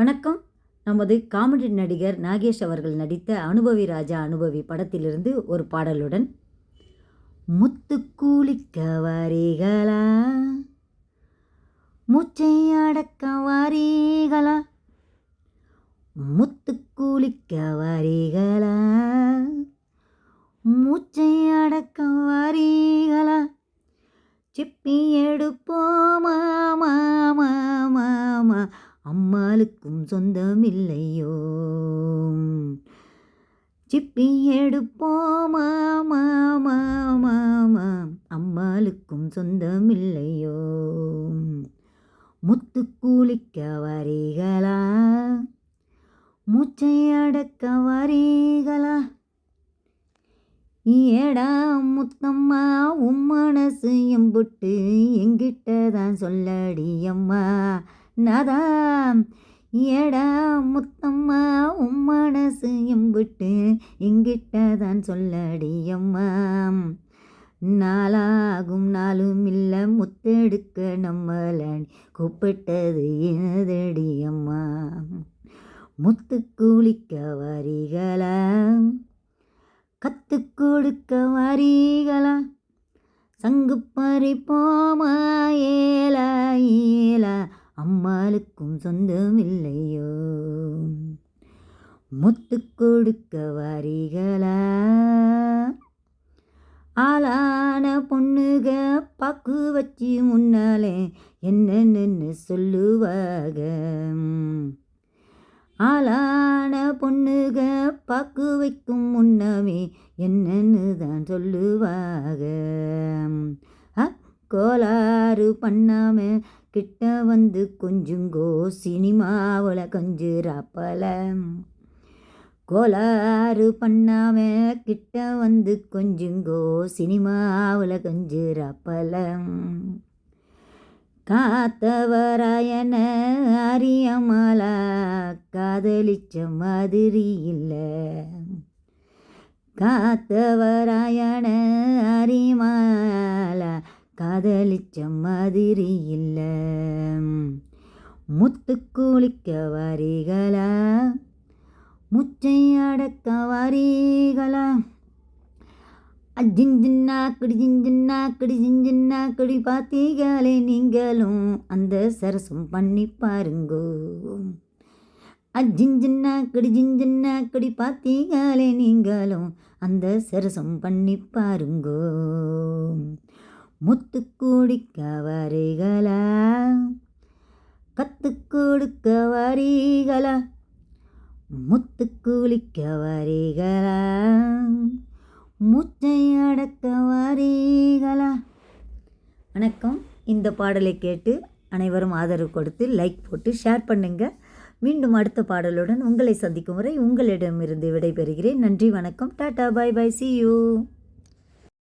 வணக்கம். நமது காமெடி நடிகர் நாகேஷ் அவர்கள் நடித்த அனுபவி ராஜா அனுபவி படத்திலிருந்து ஒரு பாடலுடன் முத்து கூலிக்க மூச்சை அடக்க வாரீகளா முத்து கூலிக்க வாரீகளா மூச்சை அடக்க வாரீகளா சிப்பி எடுப்போமாமா அம்மாளுக்கும் சொந்தமில்லையோ? சிப்பி எடுப்போமா. மாமா மாமா அம்மாளுக்கும் சொந்தமில்லையோ? முத்து கூலிக்க வரீகளா? மூச்சை அடக்க வரீகளா? ஏடா முத்தம்மா உம் மனசு எம்புட்டு எங்கிட்ட தான் சொல்லடி அம்மா. நாதாம். ஏடா முத்தம்மா உன் மனசு எம்பிட்டு இங்கிட்டதான் சொல்லடியம்மா நாளாகும் நாளும் இல்லை முத்தெடுக்க நம்மளை கூப்பிட்டது எனதடியம்மா முத்து குளிக்க வரிகளா? கத்து கொடுக்க வரீகளா? சங்கு பறி போமா ஏலா ஏலா. அம்மாளுக்கும் சொந்தமில்லையோ? முத்து கொடுக்க வரிகளா? ஆளான பொண்ணுக பாக்கு வச்சு முன்னாலே என்னென்னு சொல்லுவாக? ஆளான பொண்ணுக பாக்கு வைக்கும் முன்னமே என்னன்னு தான் சொல்லுவாக? கோளாறு பண்ணாம கிட்ட வந்து கொஞ்சுங்கோ சினிமாவில் கொஞ்சிராப்பல கோளாறு பண்ணாம கிட்ட வந்து கொஞ்சுங்கோ சினிமாவில் கொஞ்சிராப்பல காத்தவராயன அறியமலா காதலிச்ச மாதிரி இல்லை. காத்தவராயன அறிமா காதலிச்ச மாதிரி இல்லை முத்து குளிக்க வரிகளா முச்சை அடக்க வரிகளா அஜிஞ்சின்னா கடி ஜிஞ்சின்னா கடி ஜிஞ்சின்னா கடி பார்த்தீங்களே நீங்களும் அந்த சரசும் பண்ணி பாருங்கோ. அஜிஞ்சின்னா கடி ஜிஞ்சின்னா கடி பார்த்தீங்களே நீங்களும் அந்த சரசம் பண்ணி பாருங்கோ. முத்து கவரிகளா கத்து கொடுக்க வரீகளா முத்து குளிக்க வரீகளா முச்சை அடக்க வரீகளா வணக்கம். இந்த பாடலை கேட்டு அனைவரும் ஆதரவு கொடுத்து லைக் போட்டு ஷேர் பண்ணுங்கள் மீண்டும் அடுத்த பாடலுடன் உங்களை சந்திக்கும் வரை உங்களிடமிருந்து விடைபெறுகிறேன். நன்றி வணக்கம். Tata bye bye see you